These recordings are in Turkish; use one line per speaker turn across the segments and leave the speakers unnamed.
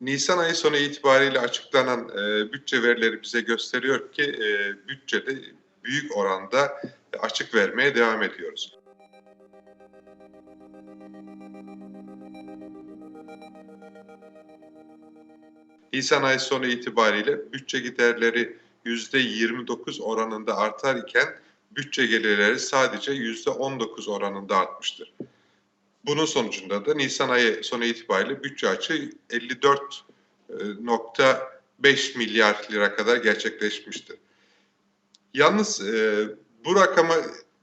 Nisan ayı sonu itibariyle açıklanan e, bütçe verileri bize gösteriyor ki e, bütçede büyük oranda açık vermeye devam ediyoruz. Nisan ayı sonu itibariyle bütçe giderleri %29 oranında artar iken bütçe gelirleri sadece %19 oranında artmıştır. Bunun sonucunda da Nisan ayı sonu itibariyle bütçe açığı 54.5 milyar lira kadar gerçekleşmiştir. Yalnız e, bu rakama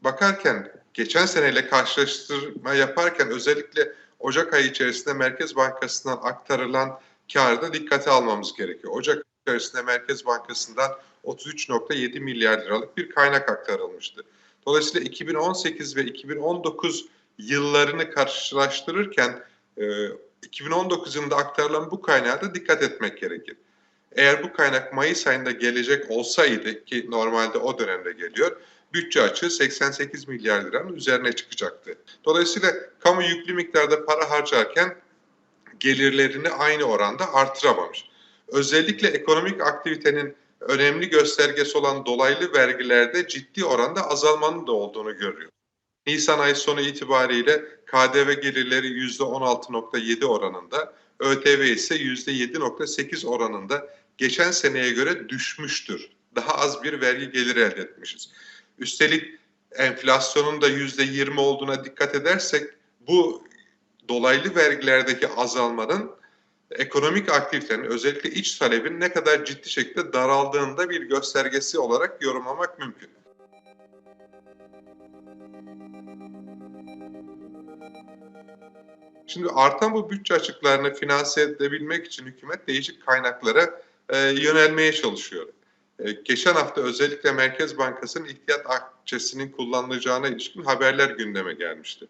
bakarken geçen seneyle karşılaştırma yaparken özellikle Ocak ayı içerisinde Merkez Bankası'ndan aktarılan karı da dikkate almamız gerekiyor. Ocak içerisinde Merkez Bankası'ndan 33.7 milyar liralık bir kaynak aktarılmıştı. Dolayısıyla 2018 ve 2019 yıllarını karşılaştırırken e, 2019 yılında aktarılan bu kaynağa da dikkat etmek gerekir. Eğer bu kaynak Mayıs ayında gelecek olsaydı ki normalde o dönemde geliyor, bütçe açığı 88 milyar liranın üzerine çıkacaktı. Dolayısıyla kamu yüklü miktarda para harcarken gelirlerini aynı oranda artıramamış. Özellikle ekonomik aktivitenin önemli göstergesi olan dolaylı vergilerde ciddi oranda azalmanın da olduğunu görüyor. Nisan ayı sonu itibariyle KDV gelirleri %16.7 oranında, ÖTV ise %7.8 oranında geçen seneye göre düşmüştür. Daha az bir vergi geliri elde etmişiz. Üstelik enflasyonun da %20 olduğuna dikkat edersek bu dolaylı vergilerdeki azalmanın ekonomik aktivitenin özellikle iç talebin ne kadar ciddi şekilde daraldığında bir göstergesi olarak yorumlamak mümkün. Şimdi artan bu bütçe açıklarını finanse edebilmek için hükümet değişik kaynaklara e, yönelmeye çalışıyor. E, geçen hafta özellikle Merkez Bankası'nın ihtiyat akçesinin kullanılacağına ilişkin haberler gündeme gelmişti.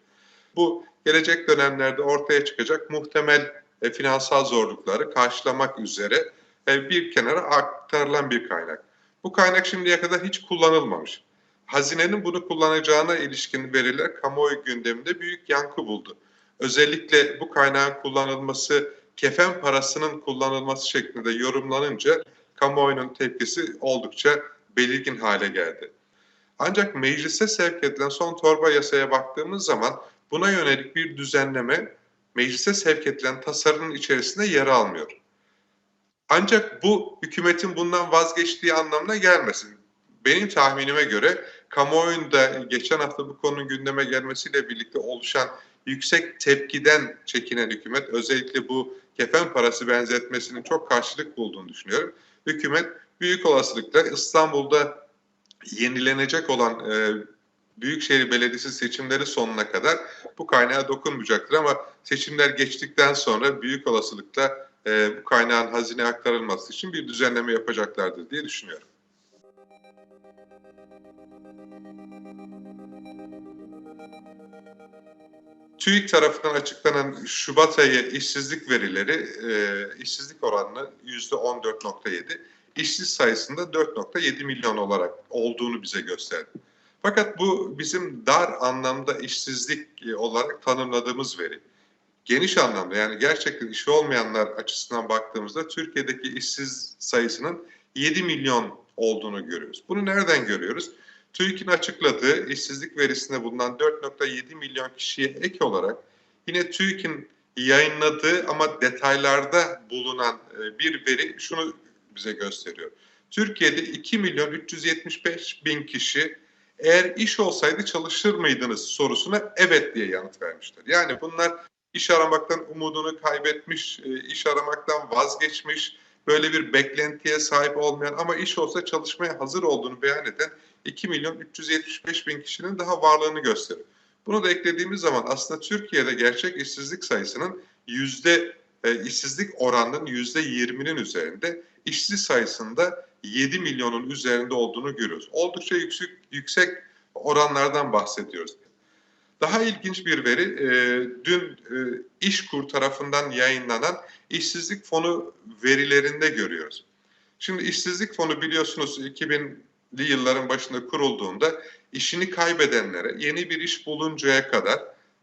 Bu gelecek dönemlerde ortaya çıkacak muhtemel e, finansal zorlukları karşılamak üzere e, bir kenara aktarılan bir kaynak. Bu kaynak şimdiye kadar hiç kullanılmamış. Hazinenin bunu kullanacağına ilişkin veriler kamuoyu gündeminde büyük yankı buldu. Özellikle bu kaynağın kullanılması kefen parasının kullanılması şeklinde yorumlanınca kamuoyunun tepkisi oldukça belirgin hale geldi. Ancak meclise sevk edilen son torba yasaya baktığımız zaman buna yönelik bir düzenleme meclise sevk edilen tasarının içerisinde yer almıyor. Ancak bu hükümetin bundan vazgeçtiği anlamına gelmesin. Benim tahminime göre kamuoyunda geçen hafta bu konunun gündeme gelmesiyle birlikte oluşan yüksek tepkiden çekinen hükümet özellikle bu kefen parası benzetmesinin çok karşılık bulduğunu düşünüyorum. Hükümet büyük olasılıkla İstanbul'da yenilenecek olan e, Büyükşehir Belediyesi seçimleri sonuna kadar bu kaynağa dokunmayacaktır ama seçimler geçtikten sonra büyük olasılıkla e, bu kaynağın hazine aktarılması için bir düzenleme yapacaklardır diye düşünüyorum. TÜİK tarafından açıklanan Şubat ayı işsizlik verileri, e, işsizlik oranını %14.7, işsiz sayısında 4.7 milyon olarak olduğunu bize gösterdi. Fakat bu bizim dar anlamda işsizlik e, olarak tanımladığımız veri. Geniş anlamda yani gerçekten işi olmayanlar açısından baktığımızda Türkiye'deki işsiz sayısının 7 milyon olduğunu görüyoruz. Bunu nereden görüyoruz? TÜİK'in açıkladığı işsizlik verisinde bulunan 4.7 milyon kişiye ek olarak yine TÜİK'in yayınladığı ama detaylarda bulunan e, bir veri şunu bize gösteriyor. Türkiye'de 2 milyon 375 bin kişi eğer iş olsaydı çalışır mıydınız sorusuna evet diye yanıt vermişler. Yani bunlar iş aramaktan umudunu kaybetmiş, e, iş aramaktan vazgeçmiş, böyle bir beklentiye sahip olmayan ama iş olsa çalışmaya hazır olduğunu beyan eden 2 milyon 375 bin kişinin daha varlığını gösteriyor. Bunu da eklediğimiz zaman aslında Türkiye'de gerçek işsizlik sayısının yüzde e, işsizlik oranının yüzde 20'nin üzerinde, işsiz sayısında 7 milyonun üzerinde olduğunu görüyoruz. Oldukça yüksek, yüksek oranlardan bahsediyoruz. Daha ilginç bir veri, e, dün e, İşkur tarafından yayınlanan işsizlik fonu verilerinde görüyoruz. Şimdi işsizlik fonu biliyorsunuz 2000'li yılların başında kurulduğunda işini kaybedenlere yeni bir iş buluncaya kadar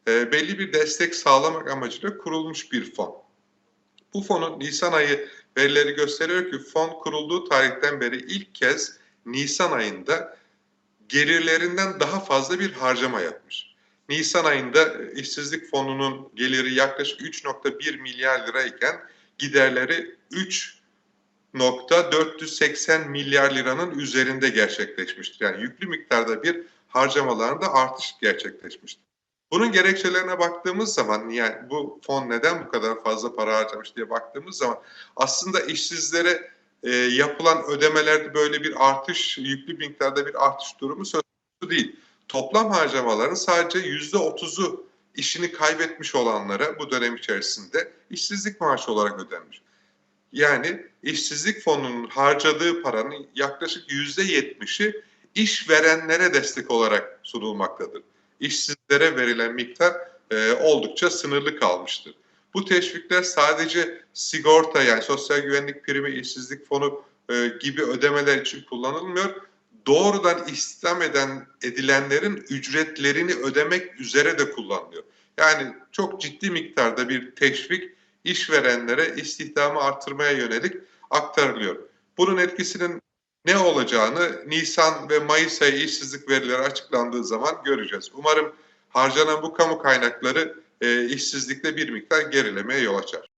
e, belli bir destek sağlamak amacıyla kurulmuş bir fon. Bu fonun Nisan ayı verileri gösteriyor ki fon kurulduğu tarihten beri ilk kez Nisan ayında gelirlerinden daha fazla bir harcama yapmış. Nisan ayında e, işsizlik fonunun geliri yaklaşık 3.1 milyar lirayken giderleri 3.480 milyar liranın üzerinde gerçekleşmiştir. Yani yüklü miktarda bir harcamalarında artış gerçekleşmiştir. Bunun gerekçelerine baktığımız zaman yani bu fon neden bu kadar fazla para harcamış diye baktığımız zaman aslında işsizlere e, yapılan ödemelerde böyle bir artış, yüklü miktarda bir artış durumu söz konusu değil. Toplam harcamaların sadece yüzde otuzu işini kaybetmiş olanlara bu dönem içerisinde işsizlik maaşı olarak ödenmiş. Yani işsizlik fonunun harcadığı paranın yaklaşık yüzde yetmişi işverenlere destek olarak sunulmaktadır. İşsizlere verilen miktar e, oldukça sınırlı kalmıştır. Bu teşvikler sadece sigorta yani sosyal güvenlik primi, işsizlik fonu e, gibi ödemeler için kullanılmıyor. Doğrudan istihdam eden edilenlerin ücretlerini ödemek üzere de kullanılıyor. Yani çok ciddi miktarda bir teşvik işverenlere istihdamı artırmaya yönelik aktarılıyor. Bunun etkisinin ne olacağını Nisan ve Mayıs ayı işsizlik verileri açıklandığı zaman göreceğiz. Umarım harcanan bu kamu kaynakları e, işsizlikte bir miktar gerilemeye yol açar.